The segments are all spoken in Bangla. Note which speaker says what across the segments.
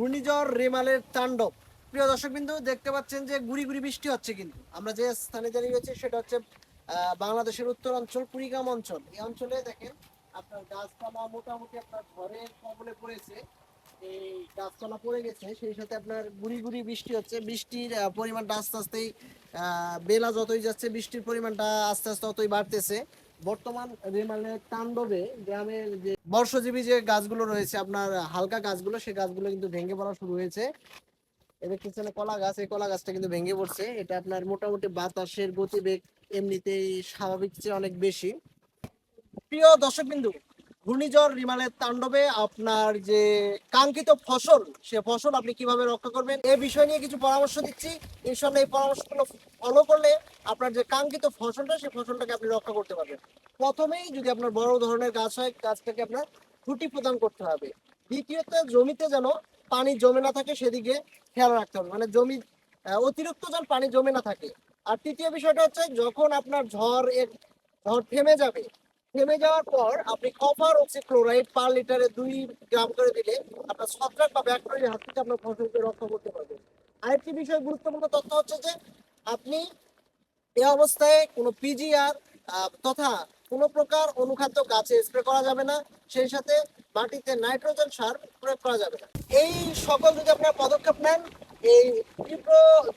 Speaker 1: ঘূর্ণিঝড় রেমালের তাণ্ডব। প্রিয় দর্শক বিন্দু দেখতে পাচ্ছেন যে গুড়ি গুড়ি বৃষ্টি হচ্ছে কিন্তু। আমরা যে স্থানে দাঁড়িয়ে রয়েছি সেটা হচ্ছে বাংলাদেশের উত্তর অঞ্চল কুড়িগ্রাম অঞ্চল। এই অঞ্চলে দেখেন, আপনার গাছপালা মোটামুটি আপনার ঘরের কবলে পড়েছে। এই গাছপালা পড়ে গেছে, সেই সাথে আপনার গুড়ি গুড়ি বৃষ্টি হচ্ছে। বৃষ্টির পরিমাণটা আস্তে আস্তেই বেলা যতই যাচ্ছে, বৃষ্টির পরিমাণটা আস্তে আস্তে ততই বাড়তেছে। বর্তমান মানে তাণ্ডবে গ্রামের যে বর্ষজীবী যে গাছগুলো রয়েছে, আপনার হালকা গাছগুলো, সেই গাছগুলো কিন্তু ভেঙে পড়া শুরু হয়েছে। এদের দেখতেছেন কলা গাছ, এই কলা গাছটা কিন্তু ভেঙে পড়ছে। এটা আপনার মোটামুটি বাতাসের গতিবেগ এমনিতেই স্বাভাবিক চেয়ে অনেক বেশি। প্রিয় দর্শক বিন্দু ঘূর্ণিঝড় রিমালের তাণ্ডবে আপনার যে কাঙ্ক্ষিত ফসল, সে ফসল আপনি কীভাবে রক্ষা করবেন এই বিষয় নিয়ে কিছু পরামর্শ দিচ্ছি। ইনশাল্লাহ এই পরামর্শগুলো ফলো করলে আপনার যে কাঙ্ক্ষিত ফসলটা সেই ফসলটাকে আপনি রক্ষা করতে পারবেন। প্রথমেই যদি আপনার বড় ধরনের গাছ হয়, গাছটাকে আপনার খুঁটি প্রদান করতে হবে। দ্বিতীয়ত, জমিতে যেন পানি জমে না থাকে, সেদিকে খেয়াল রাখতে হবে। মানে জমি অতিরিক্ত যেন পানি জমে না থাকে। আর তৃতীয় বিষয়টা হচ্ছে, যখন আপনার ঝড় এর, ঝড় থেমে যাবে থেমে যাওয়ার পর আপনি কপার অক্সিক্লোরাইড পার লিটারে দুই গ্রাম করে দিলে আপনার ছত্রাক বা ব্যাকটেরিয়ার হাত থেকে আপনার ফসলকে রক্ষা করতে পারবেন আরেকটি বিষয় গুরুত্বপূর্ণ তথ্য হচ্ছে যে, আপনি এ অবস্থায় কোনো পিজিআর তথা কোনো প্রকার অনুখাদ্য গাছে স্প্রে করা যাবে না, সেই সাথে মাটিতে নাইট্রোজেন সার প্রয়োগ করা যাবে না। এই সকল যদি আপনার পদক্ষেপ নেন, এই তীব্র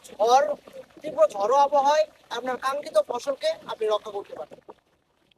Speaker 1: ঝড়, তীব্র ঝড়ো আবহাওয়ায় আপনার কাঙ্ক্ষিত ফসলকে আপনি রক্ষা করতে পারবেন।